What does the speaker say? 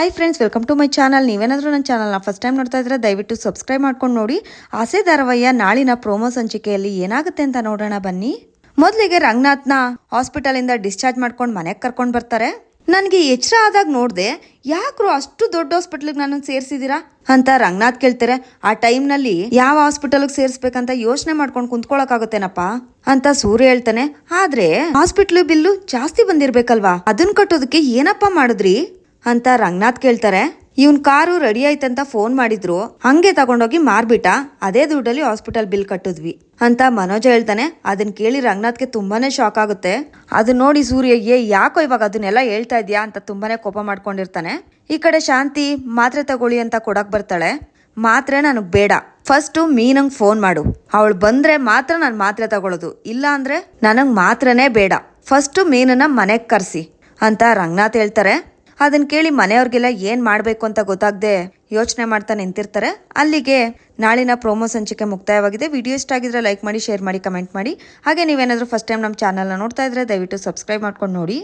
Hi friends welcome to my channel ನೀವೇನಾದರೂ ನನ್ನ ಚಾನಲ್ನ ಫಸ್ಟ್ ಟೈಮ್ ನೋಡ್ತಾ ಇದ್ರೆ ದಯವಿಟ್ಟು ಸಬ್ಸ್ಕ್ರೈಬ್ ಮಾಡ್ಕೊಂಡು ನೋಡಿ. ಆಸೆ ಧಾರವಯ್ಯ ನಾಳಿನ ಪ್ರೋಮೋ ಸಂಚಿಕೆಯಲ್ಲಿ ಏನಾಗುತ್ತೆ ಅಂತ ನೋಡೋಣ ಬನ್ನಿ. ಮೊದಲಿಗೆ ರಂಗನಾಥ್ನ ಹಾಸ್ಪಿಟಲಿಂದ ಡಿಸ್ಚಾರ್ಜ್ ಮಾಡ್ಕೊಂಡು ಮನೆಗೆ ಕರ್ಕೊಂಡು ಬರ್ತಾರೆ. ನನಗೆ ಎಚ್ಚರ ಆದಾಗ ನೋಡಿದೆ, ಯಾಕ್ರು ಅಷ್ಟು ದೊಡ್ಡ ಹಾಸ್ಪಿಟ್ಲಿಗೆ ನಾನು ಸೇರಿಸಿದೀರಾ? ಅಂತ ರಂಗನಾಥ್ ಕೇಳ್ತಾರೆ, ಆ ಟೈಮ್ನಲ್ಲಿ ಯಾವ ಹಾಸ್ಪಿಟಲ್ಗೆ ಸೇರಿಸ್ಬೇಕಂತ ಯೋಚನೆ ಮಾಡ್ಕೊಂಡು ಕುಂತ್ಕೊಳಕಾಗುತ್ತೇನಪ್ಪ ಅಂತ ಸೂರ್ಯ ಹೇಳ್ತಾನೆ, ಆದ್ರೆ ಹಾಸ್ಪಿಟ್ಲ್ ಬಿಲ್ಲು ಜಾಸ್ತಿ ಬಂದಿರ್ಬೇಕಲ್ವಾ? ಅದನ್ನ ಕಟ್ಟೋದಕ್ಕೆ ಏನಪ್ಪ ಮಾಡಿದ್ರಿ? ಅಂತ ರಂಗನಾಥ್ ಕೇಳ್ತಾರೆ. ಇವನ್ ಕಾರು ರೆಡಿ ಆಯ್ತಂತ ಫೋನ್ ಮಾಡಿದ್ರು. ಹಂಗೆ ತಗೊಂಡೋಗಿ ಮಾರ್ಬಿಟ್ಟ. ಅದೇ ದುಡ್ಡಲ್ಲಿ ಹಾಸ್ಪಿಟಲ್ ಬಿಲ್ ಕಟ್ಟಿದ್ವಿ ಅಂತ ಮನೋಜ ಹೇಳ್ತಾನೆ. ಅದನ್ನ ಕೇಳಿ ರಂಗನಾಥ್ಗೆ ತುಂಬಾನೇ ಶಾಕ್ ಆಗುತ್ತೆ. ಅದನ್ನ ನೋಡಿ ಸೂರ್ಯ ಏ ಯಾಕೋ ಇವಾಗ ಅದನ್ನೆಲ್ಲ ಹೇಳ್ತಾ ಇದ್ಯಾ ಅಂತ ತುಂಬಾನೇ ಕೋಪ ಮಾಡ್ಕೊಂಡಿರ್ತಾನೆ. ಈ ಕಡೆ ಶಾಂತಿ, ಮಾತ್ರೆ ತಗೊಳ್ಳಿ ಅಂತ ಕೊಡಕ್ ಬರ್ತಾಳೆ. ಮಾತ್ರೆ ನನಗ್ ಬೇಡ. ಫಸ್ಟ್ ಮೀನಂಗ್ ಫೋನ್ ಮಾಡು. ಅವಳು ಬಂದ್ರೆ ಮಾತ್ರ ನಾನು ಮಾತ್ರೆ ತಗೊಳ್ಳೋದು ಇಲ್ಲ ಅಂದ್ರೆ ನನಗ್ ಮಾತ್ರನೇ ಬೇಡ. ಫಸ್ಟ್ ಮೀನನ್ನ ಮನೆಗೆ ಕರೆಸಿ ಅಂತ ರಂಗನಾಥ್ ಹೇಳ್ತಾರೆ. ಅದನ್ನ ಕೇಳಿ ಮನೆಯವ್ರಿಗೆಲ್ಲ ಏನ್ ಮಾಡ್ಬೇಕು ಅಂತ ಗೊತ್ತಾಗದೆ ಯೋಚನೆ ಮಾಡ್ತಾ ನಿಂತಿರ್ತಾರೆ. ಅಲ್ಲಿಗೆ ನಾಳಿನ ಪ್ರೋಮೋ ಸಂಚಿಕೆ ಮುಕ್ತಾಯವಾಗಿದೆ. ವಿಡಿಯೋ ಇಷ್ಟ ಆಗಿದ್ರೆ ಲೈಕ್ ಮಾಡಿ, ಶೇರ್ ಮಾಡಿ, ಕಮೆಂಟ್ ಮಾಡಿ. ಹಾಗೆ ನೀವೇನಾದರೂ ಫಸ್ಟ್ ಟೈಮ್ ನಮ್ಮ ಚಾನಲ್ನ ನೋಡ್ತಾ ಇದ್ರೆ ದಯವಿಟ್ಟು ಸಬ್ಸ್ಕ್ರೈಬ್ ಮಾಡ್ಕೊಂಡು ನೋಡಿ.